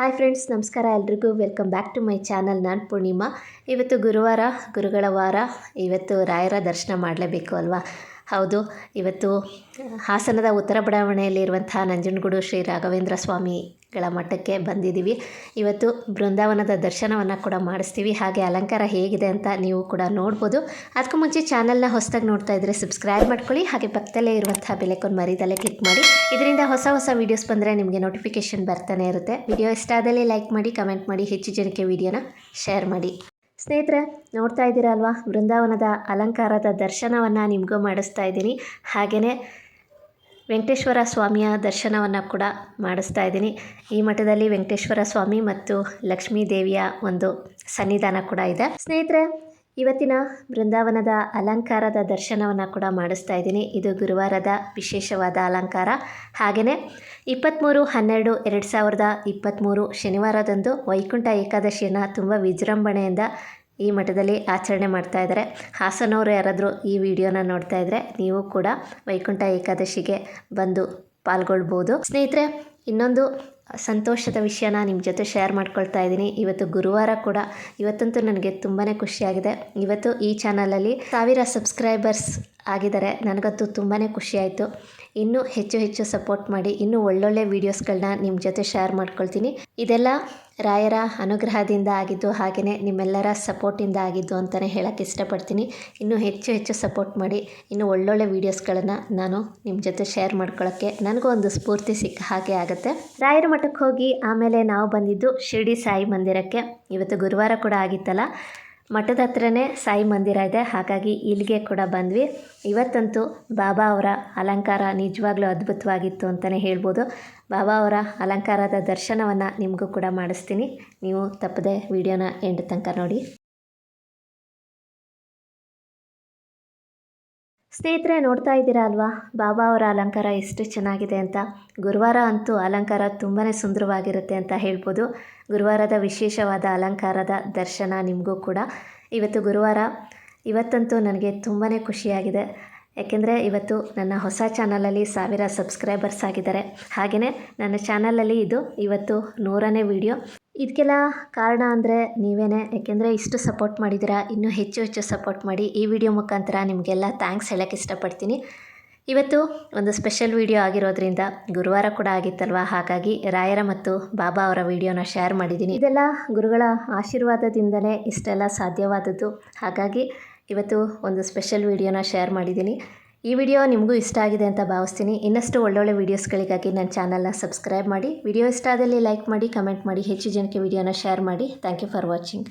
Hi friends ನಮಸ್ಕಾರ. ಎಲ್ರಿಗೂ welcome back to my channel ನಾನು ಪೂರ್ಣಿಮಾ. ಇವತ್ತು ಗುರುವಾರ ಗುರುಗಳ ವಾರ ಇವತ್ತು ರಾಯರ ದರ್ಶನ ಮಾಡಲೇಬೇಕು ಅಲ್ವಾ? ಹೌದು. ಇವತ್ತು ಹಾಸನದ ಉತ್ತರ ಬಡಾವಣೆಯಲ್ಲಿರುವಂಥ ನಂಜನಗೂಡು ಶ್ರೀ ರಾಘವೇಂದ್ರ ಸ್ವಾಮಿಗಳ ಮಠಕ್ಕೆ ಬಂದಿದ್ದೀವಿ. ಇವತ್ತು ಬೃಂದಾವನದ ದರ್ಶನವನ್ನು ಕೂಡ ಮಾಡಿಸ್ತೀವಿ. ಹಾಗೆ ಅಲಂಕಾರ ಹೇಗಿದೆ ಅಂತ ನೀವು ಕೂಡ ನೋಡ್ಬೋದು. ಅದಕ್ಕೂ ಮುಂಚೆ ಚಾನಲ್ನ ಹೊಸದಾಗಿ ನೋಡ್ತಾ ಇದ್ದರೆ ಸಬ್ಸ್ಕ್ರೈಬ್ ಮಾಡ್ಕೊಳ್ಳಿ. ಹಾಗೆ ಪಕ್ಕದಲ್ಲೇ ಇರುವಂತಹ ಬೆಲೆಕೊಂಡು ಮರಿದಲ್ಲೇ ಕ್ಲಿಕ್ ಮಾಡಿ. ಇದರಿಂದ ಹೊಸ ಹೊಸ ವೀಡಿಯೋಸ್ ಬಂದರೆ ನಿಮಗೆ ನೋಟಿಫಿಕೇಷನ್ ಬರ್ತಾನೆ ಇರುತ್ತೆ. ವಿಡಿಯೋ ಇಷ್ಟ ಆದಲ್ಲಿ ಲೈಕ್ ಮಾಡಿ, ಕಮೆಂಟ್ ಮಾಡಿ, ಹೆಚ್ಚು ಜನಕ್ಕೆ ವಿಡಿಯೋನ ಶೇರ್ ಮಾಡಿ. ಸ್ನೇಹಿತರೆ, ನೋಡ್ತಾ ಇದ್ದೀರಾ ಅಲ್ವಾ ಬೃಂದಾವನದ ಅಲಂಕಾರದ ದರ್ಶನವನ್ನು ನಿಮಗೂ ಮಾಡಿಸ್ತಾ ಇದ್ದೀನಿ. ಹಾಗೆಯೇ ವೆಂಕಟೇಶ್ವರ ಸ್ವಾಮಿಯ ದರ್ಶನವನ್ನು ಕೂಡ ಮಾಡಿಸ್ತಾ ಇದ್ದೀನಿ. ಈ ಮಠದಲ್ಲಿ ವೆಂಕಟೇಶ್ವರ ಸ್ವಾಮಿ ಮತ್ತು ಲಕ್ಷ್ಮೀ ದೇವಿಯ ಒಂದು ಸನ್ನಿಧಾನ ಕೂಡ ಇದೆ. ಸ್ನೇಹಿತರೆ ಇವತ್ತಿನ ಬೃಂದಾವನದ ಅಲಂಕಾರದ ದರ್ಶನವನ್ನು ಕೂಡ ಮಾಡಿಸ್ತಾ ಇದ್ದೀನಿ. ಇದು ಗುರುವಾರದ ವಿಶೇಷವಾದ ಅಲಂಕಾರ. ಹಾಗೆಯೇ ಇಪ್ಪತ್ತ್ಮೂರು ಹನ್ನೆರಡು, ಎರಡು ಸಾವಿರದ ಇಪ್ಪತ್ತ್ಮೂರು ಶನಿವಾರದಂದು ವೈಕುಂಠ ಏಕಾದಶಿಯನ್ನು ತುಂಬ ವಿಜೃಂಭಣೆಯಿಂದ ಈ ಮಠದಲ್ಲಿ ಆಚರಣೆ ಮಾಡ್ತಾ ಇದ್ದಾರೆ. ಹಾಸನವರು ಯಾರಾದರೂ ಈ ವಿಡಿಯೋನ ನೋಡ್ತಾ ಇದ್ದರೆ ನೀವು ಕೂಡ ವೈಕುಂಠ ಏಕಾದಶಿಗೆ ಬಂದು ಪಾಲ್ಗೊಳ್ಬೋದು. ಸ್ನೇಹಿತರೆ ಇನ್ನೊಂದು ಸಂತೋಷದ ವಿಷಯನ ನಿಮ್ಮ ಜೊತೆ ಶೇರ್ ಮಾಡ್ಕೊಳ್ತಾ ಇದ್ದೀನಿ. ಇವತ್ತು ಗುರುವಾರ ಕೂಡ. ಇವತ್ತಂತೂ ನನಗೆ ತುಂಬಾ ಖುಷಿಯಾಗಿದೆ. ಇವತ್ತು ಈ ಚಾನಲಲ್ಲಿ ಸಾವಿರ ಸಬ್ಸ್ಕ್ರೈಬರ್ಸ್ ಆಗಿದ್ದಾರೆ. ನನಗಂತೂ ತುಂಬಾ ಖುಷಿಯಾಯಿತು. ಇನ್ನೂ ಹೆಚ್ಚು ಹೆಚ್ಚು ಸಪೋರ್ಟ್ ಮಾಡಿ, ಇನ್ನೂ ಒಳ್ಳೊಳ್ಳೆ ವೀಡಿಯೋಸ್ಗಳನ್ನ ನಿಮ್ಮ ಜೊತೆ ಶೇರ್ ಮಾಡ್ಕೊಳ್ತೀನಿ. ಇದೆಲ್ಲ ರಾಯರ ಅನುಗ್ರಹದಿಂದ ಆಗಿದ್ದು ಹಾಗೆಯೇ ನಿಮ್ಮೆಲ್ಲರ ಸಪೋರ್ಟಿಂದ ಆಗಿದ್ದು ಅಂತಲೇ ಹೇಳೋಕ್ಕೆ ಇಷ್ಟಪಡ್ತೀನಿ. ಇನ್ನೂ ಹೆಚ್ಚು ಹೆಚ್ಚು ಸಪೋರ್ಟ್ ಮಾಡಿ, ಇನ್ನೂ ಒಳ್ಳೊಳ್ಳೆ ವೀಡಿಯೋಸ್ಗಳನ್ನು ನಾನು ನಿಮ್ಮ ಜೊತೆ ಶೇರ್ ಮಾಡ್ಕೊಳ್ಳೋಕ್ಕೆ ನನಗೂ ಒಂದು ಸ್ಫೂರ್ತಿ ಸಿಕ್ಕ ಹಾಗೆ ಆಗುತ್ತೆ ರಾಯರ ಮಠಕ್ಕೆ ಹೋಗಿ ಆಮೇಲೆ ನಾವು ಬಂದಿದ್ದು ಶಿರಡಿ ಸಾಯಿ ಮಂದಿರಕ್ಕೆ. ಇವತ್ತು ಗುರುವಾರ ಕೂಡ ಆಗಿತ್ತಲ್ಲ. ಮಠದ ಹತ್ರನೇ ಸಾಯಿ ಮಂದಿರ ಇದೆ. ಹಾಗಾಗಿ ಇಲ್ಲಿಗೆ ಕೂಡ ಬಂದ್ವಿ. ಇವತ್ತಂತೂ ಬಾಬಾ ಅವರ ಅಲಂಕಾರ ನಿಜವಾಗ್ಲೂ ಅದ್ಭುತವಾಗಿತ್ತು ಅಂತಲೇ ಹೇಳ್ಬೋದು. ಬಾಬಾ ಅವರ ಅಲಂಕಾರದ ದರ್ಶನವನ್ನು ನಿಮಗೂ ಕೂಡ ಮಾಡಿಸ್ತೀನಿ. ನೀವು ತಪ್ಪದೆ ವಿಡಿಯೋನ ಎಂಡ್ ತನಕ ನೋಡಿ. ಸ್ನೇಹಿತರೆ, ನೋಡ್ತಾ ಇದ್ದೀರಾ ಅಲ್ವಾ? ಬಾಬಾ ಅವರ ಅಲಂಕಾರ ಎಷ್ಟು ಚೆನ್ನಾಗಿದೆ ಅಂತ. ಗುರುವಾರ ಅಂತೂ ಅಲಂಕಾರ ತುಂಬಾ ಸುಂದರವಾಗಿರುತ್ತೆ ಅಂತ ಹೇಳ್ಬೋದು. ಗುರುವಾರದ ವಿಶೇಷವಾದ ಅಲಂಕಾರದ ದರ್ಶನ ನಿಮಗೂ ಕೂಡ. ಇವತ್ತು ಗುರುವಾರ, ಇವತ್ತಂತೂ ನನಗೆ ತುಂಬಾ ಖುಷಿಯಾಗಿದೆ. ಯಾಕೆಂದರೆ ಇವತ್ತು ನನ್ನ ಹೊಸ ಚಾನಲಲ್ಲಿ ಸಾವಿರ ಸಬ್ಸ್ಕ್ರೈಬರ್ಸ್ ಆಗಿದ್ದಾರೆ. ಹಾಗೆಯೇ ನನ್ನ ಚಾನಲಲ್ಲಿ ಇದು ಇವತ್ತು ನೂರನೇ ವಿಡಿಯೋ. ಇದಕ್ಕೆಲ್ಲ ಕಾರಣ ಅಂದರೆ ನೀವೇ ಯಾಕೆಂದರೆ ಇಷ್ಟು ಸಪೋರ್ಟ್ ಮಾಡಿದ್ದೀರಾ, ಇನ್ನೂ ಹೆಚ್ಚು ಹೆಚ್ಚು ಸಪೋರ್ಟ್ ಮಾಡಿ ಈ ವಿಡಿಯೋ ಮುಖಾಂತರ ನಿಮಗೆಲ್ಲ ಥ್ಯಾಂಕ್ಸ್ ಹೇಳೋಕ್ಕೆ ಇಷ್ಟಪಡ್ತೀನಿ. ಇವತ್ತು ಒಂದು ಸ್ಪೆಷಲ್ ವಿಡಿಯೋ ಆಗಿರೋದ್ರಿಂದ ಗುರುವಾರ ಕೂಡ ಆಗಿತ್ತಲ್ವ? ಹಾಗಾಗಿ ರಾಯರ ಮತ್ತು ಬಾಬಾ ಅವರ ವಿಡಿಯೋನ ಶೇರ್ ಮಾಡಿದ್ದೀನಿ. ಇದೆಲ್ಲ ಗುರುಗಳ ಆಶೀರ್ವಾದದಿಂದಲೇ ಇಷ್ಟೆಲ್ಲ ಸಾಧ್ಯವಾದದ್ದು. ಹಾಗಾಗಿ ಇವತ್ತು ಒಂದು ಸ್ಪೆಷಲ್ ವಿಡಿಯೋನ ಶೇರ್ ಮಾಡಿದ್ದೀನಿ. ಈ ವಿಡಿಯೋ ನಿಮಗೂ ಇಷ್ಟ ಆಗಿದೆ ಅಂತ ಭಾವಿಸ್ತೀನಿ. ಇನ್ನಷ್ಟು ಒಳ್ಳೊಳ್ಳೆ ವೀಡಿಯೋಸ್ಗಳಿಗಾಗಿ ನನ್ನ ಚಾನಲ್ನ ಸಬ್ಸ್ಕ್ರೈಬ್ ಮಾಡಿ. ವಿಡಿಯೋ ಇಷ್ಟ ಆದಲ್ಲಿ ಲೈಕ್ ಮಾಡಿ, ಕಮೆಂಟ್ ಮಾಡಿ, ಹೆಚ್ಚು ಜನಕ್ಕೆ ವಿಡಿಯೋನ ಶೇರ್ ಮಾಡಿ. Thank you for watching.